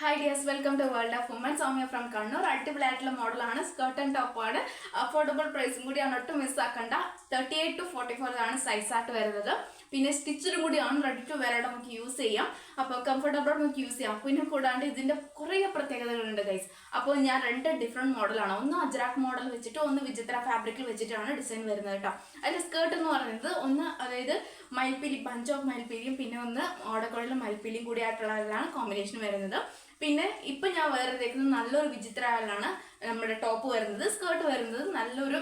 Hi dears welcome to world of women Soumya from Kannur അടിപൊളിയായിട്ടുള്ള മോഡലാണ് skirt and top ആണ്. Affordable പ്രൈസും കൂടിയാണ് ഒട്ടും മിസ്സാക്കണ്ട thirty eight to forty four ആണ് സൈസ് ആയിട്ട് വരുന്നത്. പിന്നെ സ്റ്റിച്ചിലും കൂടിയാണ് റെഡി ടു വേറെ നമുക്ക് യൂസ് ചെയ്യാം. അപ്പോൾ കംഫർട്ടബിൾ നമുക്ക് യൂസ് ചെയ്യാം. പിന്നെ കൂടാണ്ട് ഇതിന്റെ കുറേ പ്രത്യേകതകളുണ്ട് ഗൈസ് അപ്പോൾ ഞാൻ രണ്ട് ഡിഫറെന്റ് മോഡലാണ് ഒന്ന് അജ്രാക്ക് മോഡൽ വെച്ചിട്ട് ഒന്ന് വിചിത്ര ഫാബ്രിക്കിൽ വെച്ചിട്ടാണ് ഡിസൈൻ വരുന്നത് കേട്ടോ. അതിന്റെ സ്കേർട്ട് എന്ന് പറയുന്നത് ഒന്ന് അതായത് മയിൽപ്പീലി ബഞ്ച് ഓഫ് മയിൽപ്പീലിയും പിന്നെ ഒന്ന് ഓടക്കുഴലും മയിൽപ്പീലിയും കൂടി ആയിട്ടുള്ളതാണ് കോമ്പിനേഷൻ വരുന്നത്. പിന്നെ ഇപ്പൊ ഞാൻ വേറെ നല്ലൊരു വിചിത്രമാണ് നമ്മുടെ ടോപ്പ് വരുന്നത് സ്കേർട്ട് വരുന്നത് നല്ലൊരു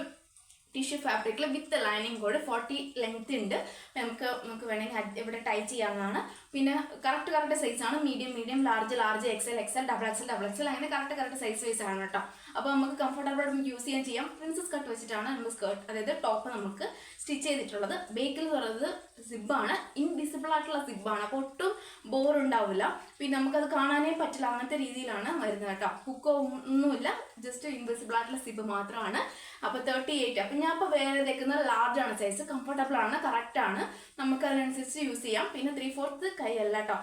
ടിഷ്യൂ ഫാബ്രിക്കിൽ വിത്ത് ലൈനിങ് കൂടെ ഫോർട്ടി ലെങ്ത് ഉണ്ട് നമുക്ക് നമുക്ക് വേണമെങ്കിൽ ഇവിടെ ടൈ ചെയ്യാവുന്നതാണ്. പിന്നെ കറക്റ്റ് കറക്റ്റ് സൈസ് ആണ്. Medium medium large large XL XL double XL double XL അങ്ങനെ കറക്റ്റ് കറക്റ്റ് സൈസ് വൈസ് ആണ് കേട്ടോ അപ്പോൾ നമുക്ക് കംഫർട്ടബിൾ നമുക്ക് യൂസ് ചെയ്യാൻ ചെയ്യാം. പ്രിൻസസ് കട്ട് വെച്ചിട്ടാണ് നമ്മൾ സ്കേർട്ട് അതായത് ടോപ്പ് നമുക്ക് സ്റ്റിച്ച് ചെയ്തിട്ടുള്ളത്. ബേക്കിൽ പറയുന്നത് സിബാണ് ഇൻവിസിബിൾ ആയിട്ടുള്ള സിബാണ് അപ്പോൾ ഒട്ടും ബോർ ഉണ്ടാവില്ല. പിന്നെ നമുക്കത് കാണാനേ പറ്റില്ല. അങ്ങനത്തെ രീതിയിലാണ് വരുന്നത് കേട്ടോ ഹുക്കോ ഒന്നുമില്ല. ജസ്റ്റ് ഇൻവെസിബിൾ ആയിട്ടുള്ള സിബ് മാത്രമാണ് അപ്പോൾ തേർട്ടി എയ്റ്റ് അപ്പം ഞാൻ ഇപ്പോൾ വേറെ തേക്കുന്നത് ലാർജ് ആണ് സൈസ് കംഫർട്ടബിൾ ആണ് കറക്റ്റ് ആണ്. നമുക്ക് അതിനനുസരിച്ച് യൂസ് ചെയ്യാം. പിന്നെ ത്രീ ഫോർത്ത് കൈ അല്ല കേട്ടോ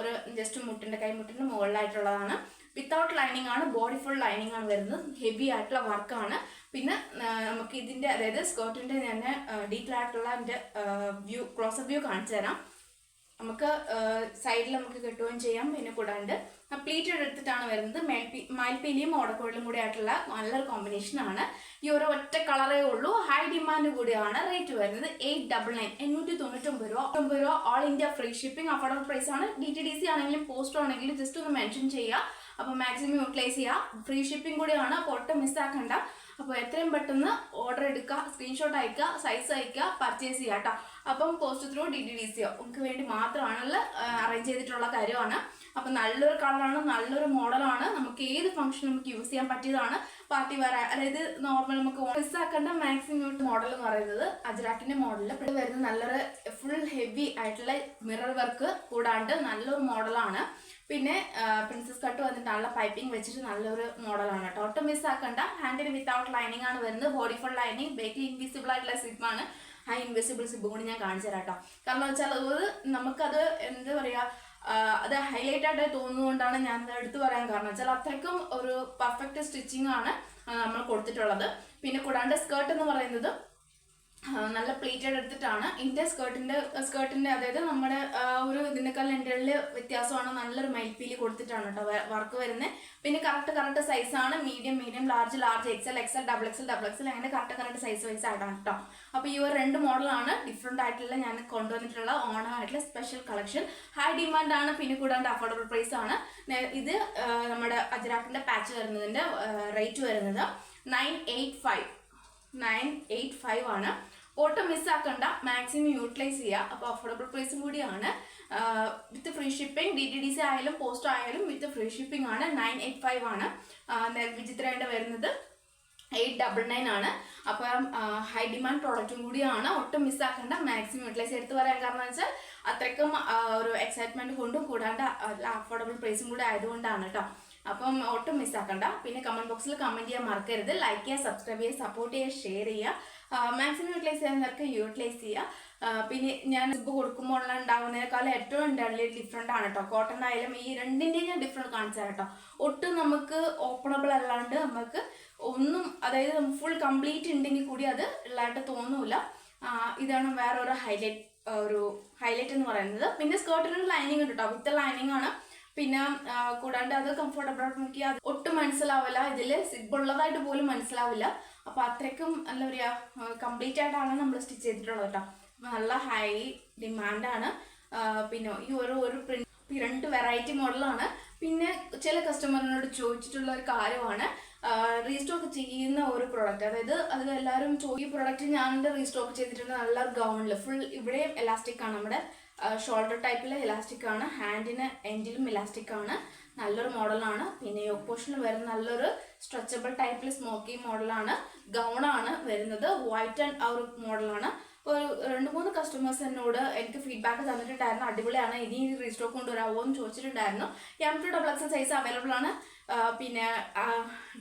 ഒരു ജസ്റ്റ് മുട്ടിന്റെ കൈ മുട്ടിന്റെ മുകളിലായിട്ടുള്ളതാണ്. വിത്തൗട്ട് ലൈനിങ് ആണ് ബോഡി ഫുൾ ലൈനിങ് ആണ് വരുന്നത്. ഹെവി ആയിട്ടുള്ള വർക്കാണ് പിന്നെ നമുക്ക് ഇതിന്റെ അതായത് സ്കേർട്ടിന്റെ ഞാൻ ഡീറ്റെയിൽ ആയിട്ടുള്ള എന്റെ വ്യൂ ക്ലോസപ്പ് വ്യൂ കാണിച്ചു തരാം നമുക്ക് സൈഡിൽ നമുക്ക് കിട്ടുകയും ചെയ്യാം പിന്നെ കൂടാണ്ട്. പ്ലീറ്റഡ് എടുത്തിട്ടാണ് വരുന്നത്. മേൽപ്പി മയിൽപ്പീലിയും ഓടക്കോഴിലും കൂടി ആയിട്ടുള്ള നല്ലൊരു കോമ്പിനേഷൻ ആണ്. ഈ ഓരോ ഒറ്റ കളറേ ഉള്ളൂ. ഹൈ ഡിമാൻഡ് കൂടിയാണ് റേറ്റ് വരുന്നത്. എയ്റ്റ് ഡബിൾ നയൻ എണ്ണൂറ്റി തൊണ്ണൂറ്റൊമ്പത് രൂപ. ഒമ്പത് രൂപ all India free shipping affordable price ആണ്. ഡി ടി ഡി സി ആണെങ്കിലും പോസ്റ്റോ ആണെങ്കിലും ജസ്റ്റ് ഒന്ന് മെൻഷൻ ചെയ്യുക. അപ്പോൾ മാക്സിമം യൂട്ടിലൈസ് ചെയ്യുക. ഫ്രീ ഷിപ്പിംഗ് കൂടിയാണ്. അപ്പോൾ ഒട്ടും മിസ്സാക്കണ്ട അപ്പോൾ എത്രയും പെട്ടെന്ന് ഓർഡർ എടുക്കുക സ്ക്രീൻഷോട്ട് അയക്കുക സൈസ് അയക്കുക പർച്ചേസ് ചെയ്യുക കേട്ടോ അപ്പം post through D D D സിയോ നമുക്ക് വേണ്ടി മാത്രമാണല്ലോ അറേഞ്ച് ചെയ്തിട്ടുള്ള കാര്യമാണ്. അപ്പം നല്ലൊരു കളറാണ് നല്ലൊരു മോഡലാണ്. നമുക്ക് ഏത് ഫംഗ്ഷൻ നമുക്ക് യൂസ് ചെയ്യാൻ പറ്റിയതാണ് പാർട്ടി വെയർ അതായത് നോർമൽ നമുക്ക് മിസ്സാക്കേണ്ട മാക്സിമം മോഡൽ എന്ന് പറയുന്നത് അജ്രാക്കിന്റെ മോഡലിൽ ഇവിടെ വരുന്ന നല്ലൊരു ഫുൾ ഹെവി ആയിട്ടുള്ള മിറർ വർക്ക് കൂടാണ്ട് നല്ലൊരു മോഡലാണ് പിന്നെ പ്രിൻസസ് കട്ട് വന്നിട്ടുള്ള പൈപ്പിംഗ് വെച്ചിട്ട് നല്ലൊരു മോഡലാണ് കേട്ടോ. ഒട്ടും മിസ് ആക്കണ്ട. ഹാൻഡിൽ വിത്തൗട്ട് ലൈനിങ് ആണ് വരുന്നത്. ബോഡി ഫുൾ ലൈനിങ് ബേക്കിൽ ഇൻവിസിബിൾ ആയിട്ടുള്ള സിബാണ് ആ ഇൻവിസിബിൾ സിബ് കൂടി ഞാൻ കാണിച്ചു തരാം കേട്ടോ. കാരണം വെച്ചാൽ അത് നമുക്കത് എന്താ പറയുക അത് ഹൈലൈറ്റ് ആയിട്ട് തോന്നുന്നതുകൊണ്ടാണ് ഞാൻ എടുത്തു പറയാൻ കാരണം വെച്ചാൽ അത്രയ്ക്കും ഒരു പെർഫെക്റ്റ് സ്റ്റിച്ചിങ് ആണ് നമ്മൾ കൊടുത്തിട്ടുള്ളത്. പിന്നെ കൂടാണ്ട് സ്കേർട്ട് എന്ന് പറയുന്നത് നല്ല പ്ലേറ്റഡ് എടുത്തിട്ടാണ്. ഇതിന്റെ സ്കേർട്ടിന്റെ സ്കേർട്ടിന്റെ അതായത് നമ്മുടെ ഒരു ഇതിനേക്കാൾ ലെൻഡറിൽ വ്യത്യാസമാണ് നല്ലൊരു മൈൽപ്പീൽ കൊടുത്തിട്ടാണ് കേട്ടോ വർക്ക് വരുന്നത് പിന്നെ കറക്റ്റ് കറക്റ്റ് സൈസാണ് medium medium large large XL XL double XL double XL അങ്ങനെ കറക്റ്റ് കറക്റ്റ് സൈസ് വൈസ് ആയിട്ടാണ് കേട്ടോ. അപ്പോൾ ഈ ഒരു രണ്ട് മോഡലാണ് ഡിഫറെന്റ് ആയിട്ടുള്ള ഞാൻ കൊണ്ടുവന്നിട്ടുള്ള ഓണമായിട്ടുള്ള സ്പെഷ്യൽ കളക്ഷൻ ഹൈ ഡിമാൻഡ് ആണ് പിന്നെ കൂടാണ്ട് അഫോർഡബിൾ പ്രൈസ് ആണ്. ഇത് നമ്മുടെ അജരാക്കിന്റെ പാച്ച് വരുന്നതിന്റെ റേറ്റ് വരുന്നത് nine eight five nine eight five ആണ്. ഒട്ടും മിസ്സാക്കണ്ട മാക്സിമം യൂട്ടിലൈസ് ചെയ്യുക അപ്പോൾ അഫോർഡബിൾ പ്രൈസും കൂടിയാണ്. With free shipping D T D C ആയാലും പോസ്റ്റ് ആയാലും വിത്ത് ഫ്രീ ഷിപ്പിംഗ് ആണ്. നയൻ എയ്റ്റ് ഫൈവ് ആണ്. വിചിത്രമായിട്ട് വരുന്നത്. എയ്റ്റ് ഡബിൾ നയൻ ആണ്. അപ്പം ഹൈ ഡിമാൻഡ് പ്രോഡക്റ്റും കൂടിയാണ്. ഒട്ടും മിസ്സാക്കേണ്ട മാക്സിമം യൂട്ടിലൈസ് എടുത്ത് പറയാൻ കാരണം വെച്ചാൽ അത്രയ്ക്കും ഒരു എക്സൈറ്റ്മെന്റ് കൊണ്ടും കൂടാണ്ട് അഫോർഡബിൾ പ്രൈസും കൂടി ആയതുകൊണ്ടാണ് കേട്ടോ അപ്പം ഒട്ടും മിസ്സാക്കണ്ട പിന്നെ കമന്റ് ബോക്സിൽ കമന്റ് ചെയ്യാൻ മറക്കരുത്. ലൈക്ക് ചെയ്യുക സബ്സ്ക്രൈബ് ചെയ്യുക സപ്പോർട്ട് ചെയ്യുക ഷെയർ ചെയ്യുക. മാക്സിമം യൂട്ടിലൈസ് ചെയ്യുന്നവർക്ക് യൂട്ടിലൈസ് ചെയ്യുക. പിന്നെ ഞാൻ ഇപ്പ് കൊടുക്കുമ്പോൾ ഉണ്ടാകുന്നതിനേക്കാളും ഏറ്റവും ഉണ്ടാവില്ല ഡിഫറെന്റ് ആണ് കേട്ടോ കോട്ടൺ ആയാലും ഈ രണ്ടിന്റെയും ഞാൻ ഡിഫറെന്റ് കാണിച്ചു കേട്ടോ ഒട്ടും നമുക്ക് ഓപ്പണബിൾ അല്ലാണ്ട് നമുക്ക് ഒന്നും അതായത് ഫുൾ കംപ്ലീറ്റ് ഉണ്ടെങ്കിൽ കൂടി അത് ഉള്ളതായിട്ട് തോന്നൂല. ഇതാണ് വേറെ ഒരു ഹൈലൈറ്റ് ഒരു ഹൈലൈറ്റ് എന്ന് പറയുന്നത്. പിന്നെ സ്കേർട്ടിന് ലൈനിങ് ഉണ്ട് കേട്ടോ വിത്ത് ലൈനിങ് ആണ്. പിന്നെ കൂടാണ്ട് അത് കംഫർട്ടബിൾ ആയിട്ട് നോക്കിയാൽ അത് ഒട്ടും മനസ്സിലാവില്ല. ഇതിൽ സിബ് ഉള്ളതായിട്ട് പോലും മനസ്സിലാവില്ല. അപ്പൊ അത്രയ്ക്കും എന്താ പറയാ കംപ്ലീറ്റ് ആയിട്ടാണ് നമ്മൾ സ്റ്റിച്ച് ചെയ്തിട്ടുള്ളത് കേട്ടോ നല്ല ഹൈ ഡിമാൻഡാണ് പിന്നെ ഈ ഓരോ ഒരു പ്രിന്റ് രണ്ട് വെറൈറ്റി മോഡലാണ് പിന്നെ ചില കസ്റ്റമറിനോട് ചോദിച്ചിട്ടുള്ള ഒരു കാര്യമാണ് റീസ്റ്റോക്ക് ചെയ്യുന്ന ഒരു പ്രോഡക്റ്റ് അതായത് അത് എല്ലാവരും ഈ പ്രോഡക്റ്റ് ഞാൻ റീസ്റ്റോക്ക് ചെയ്തിട്ടുണ്ട് നല്ല ഗൗണിൽ ഫുൾ ഇവിടെയും എലാസ്റ്റിക് ആണ്. നമ്മുടെ ഷോൾഡർ ടൈപ്പിൽ എലാസ്റ്റിക് ആണ്. ഹാൻഡിന് എൻഡിലും എലാസ്റ്റിക് ആണ്. നല്ലൊരു മോഡലാണ് പിന്നെ യോക്ക് പോർഷനിൽ വരുന്ന നല്ലൊരു സ്ട്രെച്ചബിൾ ടൈപ്പിൽ സ്മോക്കി മോഡലാണ് ഗൗണാണ് വരുന്നത്. വൈറ്റ് ആൻഡ് ആ ഒരു മോഡലാണ് ഒരു രണ്ട് മൂന്ന് കസ്റ്റമേഴ്സ് എന്നോട് എനിക്ക് ഫീഡ്ബാക്ക് തന്നിട്ടുണ്ടായിരുന്നു. അടിപൊളിയാണ്. ഇനി റീസ്റ്റോക്ക് കൊണ്ടുവരാമോ എന്ന് ചോദിച്ചിട്ടുണ്ടായിരുന്നു. M to double XL size available ആണ്. പിന്നെ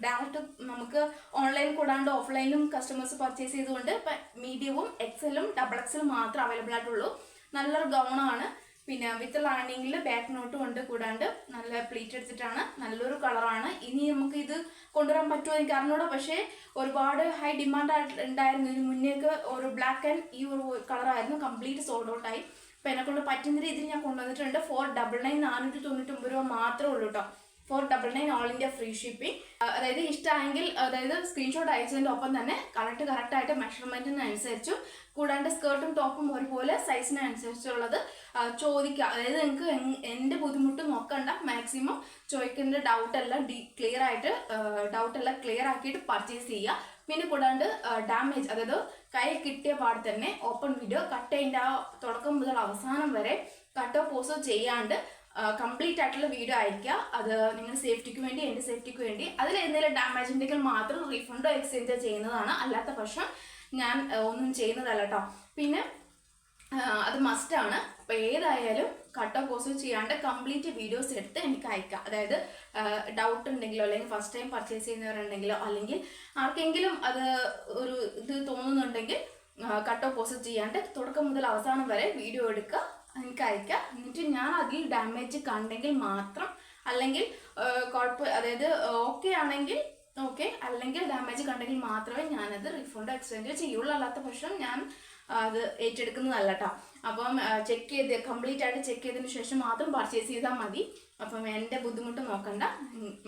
ഡയറക്റ്റ് നമുക്ക് ഓൺലൈൻ കൂടാണ്ട് ഓഫ്ലൈനിലും കസ്റ്റമേഴ്സ് പർച്ചേസ് ചെയ്തുകൊണ്ട് മീഡിയവും എക്സലും ഡബിൾ എക്സലും മാത്രം അവൈലബിൾ ആയിട്ടുള്ളൂ. നല്ലൊരു ഗൗണാണ് പിന്നെ വിത്ത് ലാണിങ്ങിൽ ബാക്ക് നോട്ട് ഉണ്ട്. കൂടാണ്ട് നല്ല പ്ലീറ്റ് എടുത്തിട്ടാണ്. നല്ലൊരു കളറാണ് ഇനി നമുക്ക് ഇത് കൊണ്ടുവരാൻ പറ്റുമോ എനിക്ക് അറിഞ്ഞൂടാ. പക്ഷേ ഒരുപാട് ഹൈ ഡിമാൻഡ് ആയിട്ട് ഉണ്ടായിരുന്നു. ഇതിന് മുന്നേക്ക് ഒരു ബ്ലാക്ക് ആൻഡ് ഈ ഒരു കളറായിരുന്നു കംപ്ലീറ്റ് സോൾഡ് ഔട്ടായി അപ്പം എന്നെ കൊണ്ട് പറ്റുന്ന രീതിയിൽ ഞാൻ കൊണ്ടുവന്നിട്ടുണ്ട്. ഫോർ ഡബിൾ നയൻ നാനൂറ്റി തൊണ്ണൂറ്റൊമ്പത് രൂപ മാത്രമേ ഉള്ളൂ കേട്ടോ four double nine all India free shipping അതായത് ഇഷ്ടമായെങ്കിൽ അതായത് സ്ക്രീൻഷോട്ട് അയച്ചതിന്റെ ഒപ്പം തന്നെ കറക്റ്റ് കറക്റ്റ് ആയിട്ട് മെഷർമെന്റിനനുസരിച്ചും കൂടാണ്ട് സ്കേർട്ടും ടോപ്പും ഒരുപോലെ സൈസിനനുസരിച്ചുള്ളത് ചോദിക്കുക അതായത് നിങ്ങൾക്ക് എന്റെ ബുദ്ധിമുട്ട് നോക്കണ്ട. മാക്സിമം ചോദിക്കേണ്ട ഡൗട്ടെല്ലാം ഡി ക്ലിയർ ആയിട്ട് ഡൗട്ടെല്ലാം ക്ലിയർ ആക്കിയിട്ട് പർച്ചേസ് ചെയ്യുക. പിന്നെ കൂടാണ്ട് ഡാമേജ് അതായത് കൈ കിട്ടിയ പാട് തന്നെ ഓപ്പൺ വീഡിയോ കട്ട് ചെയ്യേണ്ട തുടക്കം മുതൽ അവസാനം വരെ കട്ടോ പോസോ ചെയ്യാണ്ട് കംപ്ലീറ്റ് ആയിട്ടുള്ള വീഡിയോ അയക്കുക അത് നിങ്ങളുടെ സേഫ്റ്റിക്ക് വേണ്ടി എന്റെ സേഫ്റ്റിക്ക് വേണ്ടി. അതിൽ എന്തെങ്കിലും ഡാമേജ് ഉണ്ടെങ്കിൽ മാത്രം റീഫണ്ടോ എക്സ്ചേഞ്ചോ ചെയ്യുന്നതാണ്. അല്ലാത്ത പക്ഷം ഞാൻ ഒന്നും ചെയ്യുന്നതല്ല കേട്ടോ പിന്നെ അത് മസ്റ്റാണ് അപ്പോൾ ഏതായാലും കട്ട് ഓഫ് പോസ്റ്റ് ചെയ്യാണ്ട് കംപ്ലീറ്റ് വീഡിയോസ് എടുത്ത് എനിക്ക് അയക്കുക അതായത് ഡൗട്ട് ഉണ്ടെങ്കിലോ അല്ലെങ്കിൽ ഫസ്റ്റ് ടൈം പർച്ചേസ് ചെയ്യുന്നവരുണ്ടെങ്കിലോ അല്ലെങ്കിൽ ആർക്കെങ്കിലും അത് ഒരു ഇത് തോന്നുന്നുണ്ടെങ്കിൽ കട്ട് ഓഫ് പോസ്റ്റ് ചെയ്യാണ്ട് തുടക്കം മുതൽ അവസാനം വരെ വീഡിയോ എടുക്കുക. എനിക്ക് അയക്കാം എന്നിട്ട് ഞാൻ അതിൽ ഡാമേജ് കണ്ടെങ്കിൽ മാത്രം അല്ലെങ്കിൽ കുഴപ്പം അതായത് ഓക്കെ ആണെങ്കിൽ ഓക്കെ അല്ലെങ്കിൽ ഡാമേജ് കണ്ടെങ്കിൽ മാത്രമേ ഞാനത് റീഫണ്ട് എക്സ്ചേഞ്ച് ചെയ്യുള്ളൂ. അല്ലാത്ത പക്ഷം ഞാൻ അത് ഏറ്റെടുക്കുന്നതല്ല കേട്ടോ അപ്പം ചെക്ക് ചെയ്ത് കംപ്ലീറ്റ് ആയിട്ട് ചെക്ക് ചെയ്തതിന് ശേഷം മാത്രം പർച്ചേസ് ചെയ്താൽ മതി. അപ്പം എന്റെ ബുദ്ധിമുട്ട് നോക്കണ്ട.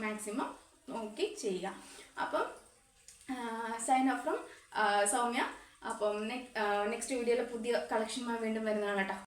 മാക്സിമം നോക്കി ചെയ്യുക. അപ്പം സൈൻ ഓഫ് ഫ്രം സൗമ്യ. അപ്പം നെക്സ്റ്റ് വീഡിയോയിൽ പുതിയ കളക്ഷനുമായി വീണ്ടും വരുന്നതാണ് കേട്ടോ